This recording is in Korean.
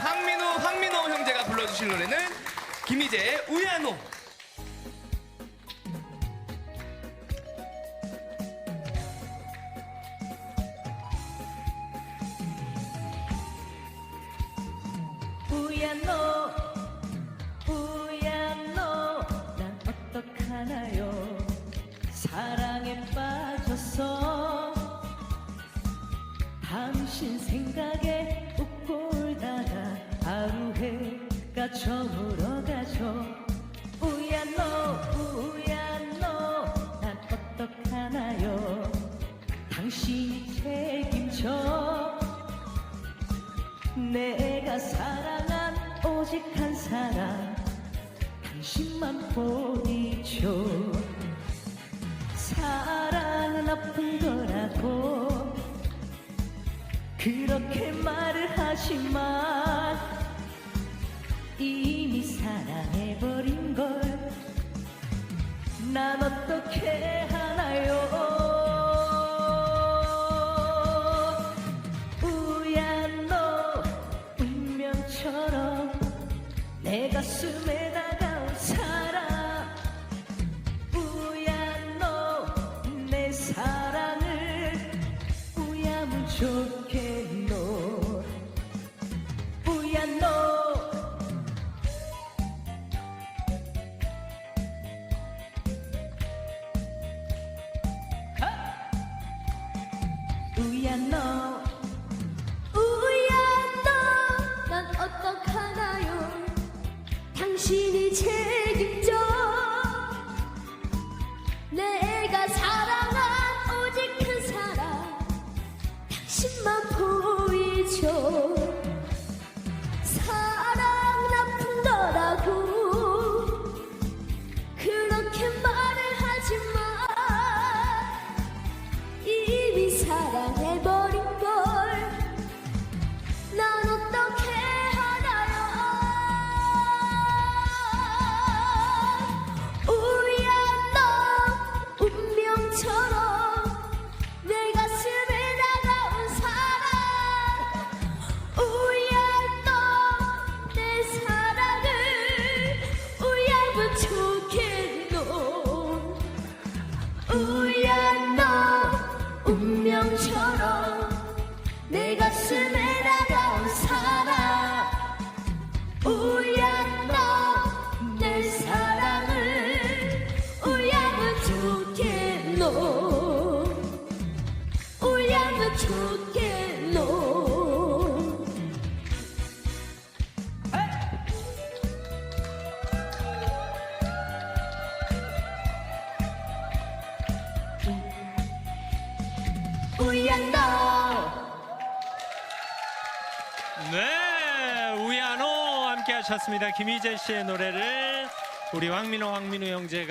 황민호, 황민호 형제가 불러주실 노래는 김희재의 우야노. 우야노 우야노 난 어떡하나요 사랑에 빠졌어 당신 울다가 하루해가 저물어 가죠. 우야노 우야노 난 어떡하나요? 당신이 책임져. 내가 사랑한 오직 한 사람 당신만 보이죠. 사랑은 아픈 거라고. 그렇게 말을 하지만 이미 사랑해버린 걸. 난 어떻게 하나요? 우야노 운명처럼 내 가슴에 다가온 사랑. 우야노 내 사랑을 우야면 좋 우야노 우야 너. 난 어떡하나요? 당신이 책임져 내가 사랑한 오직 한 사람 당신만 보이죠? 사랑 나쁜 거라고. 그렇게 말 우연 너 운명처럼 내 가슴에 다가온 사랑. 우연 너 내 사랑을 우야면 좋겠노? 우야면 좋겠 우연너 네, 우야노 함께 하셨습니다. 김희재 씨의 노래를 우리 황민호, 황민우 형제가